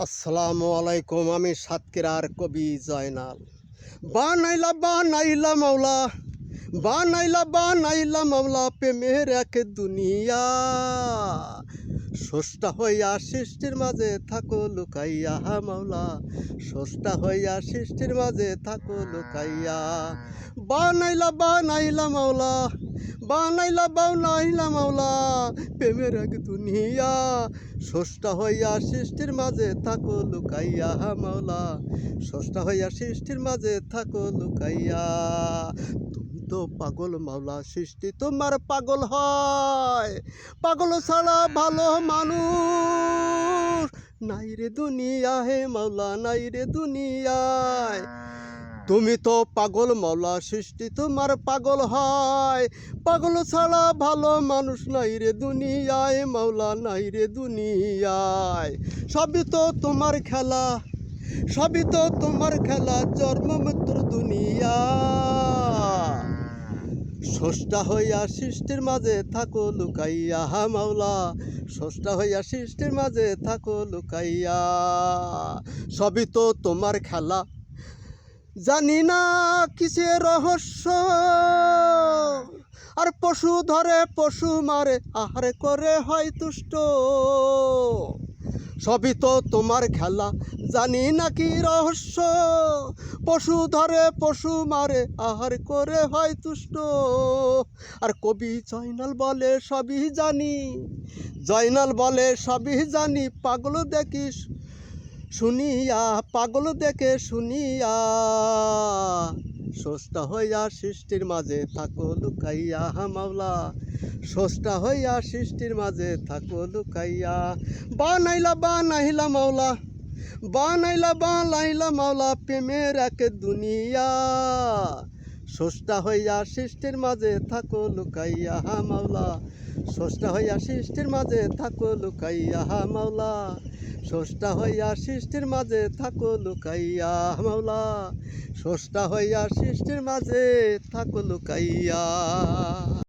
আসসালামু আলাইকুম, আমি সাতক্ষীরার কবি জয়নাল। বা বানাইলা বানাইলা মাওলা বা বানাইলা বানাইলা মাওলা, প্রেমের এক দুনিয়া। সস্তা হইয়া সৃষ্টির মাঝে থাকো, লুকাইয়া হা মাওলা। সস্তা হইয়া সৃষ্টির মাঝে থাকো, লুকাইয়া। বা বানাইলা বানাইলা মাওলা বানাইলা বানাইলা মাওলা, প্রেমের এক দুনিয়া। সস্তা হইয়া সৃষ্টির মাঝে থাকো, লুকাইয়া মাওলা। সস্তা হইয়া সৃষ্টির মাঝে থাকো, লুকাইয়া। তুমি তো পাগল মাওলা, সৃষ্টি তোমার পাগল হয়। পাগল ছাড়া ভালো মানুষ নাই রে দুনিয়া হে মাওলা, নাই রে দুনিয়ায়। তুমি তো পাগল মাওলা সৃষ্টি, তোমার পাগল হয়। পাগল ছাড়া ভালো মানুষ নাই রে দুনিয়ায়, মাওলা নাই রে দুনিয়ায়। সবই তো তোমার খেলা, সবই তো তোমার খেলা, জন্ম মৃত্যুর দুনিয়া। সষ্টা হইয়া সৃষ্টির মাঝে থাকো, লুকাইয়া, হা মাওলা। সষ্টা হইয়া সৃষ্টির মাঝে থাকো, লুকাইয়া। সবই তো তোমার খেলা জানি না কিসের রহস্য। আর পশু ধরে, পশু মারে, আহার করে হয় তুষ্ট। সবই তো তোমার খেলা, জানি না কি রহস্য। পশু ধরে, পশু মারে, আহার করে হয় তুষ্ট। আর কবি জয়নাল বলে, সবই জানি। জয়নাল বলে, সবই জানি, পাগল দেখিস শুনিয়া, পাগল দেখে শুনিয়া সস্তা হইয়া সৃষ্টির মাঝে থাকো লুকাইয়া মাওলা। সস্তা হইয়া সৃষ্টির মাঝে থাকো লুকাইয়া। বানাইলা বানাইলা মাওলা, বানাইলা বানাইলা মাওলা, প্রেমের এক দুনিয়া। সস্তা হইয়া সৃষ্টির মাঝে থাকো, লুকাইয়া হা মাওলা। সস্তা হইয়া সৃষ্টির মাঝে থাকো, লুকাইয়া হা মাওলা। সস্তা হইয়া সৃষ্টির মাঝে থাকো, লুকাইয়া মাওলা। সস্তা হইয়া সৃষ্টির মাঝে থাকো, লুকাইয়া।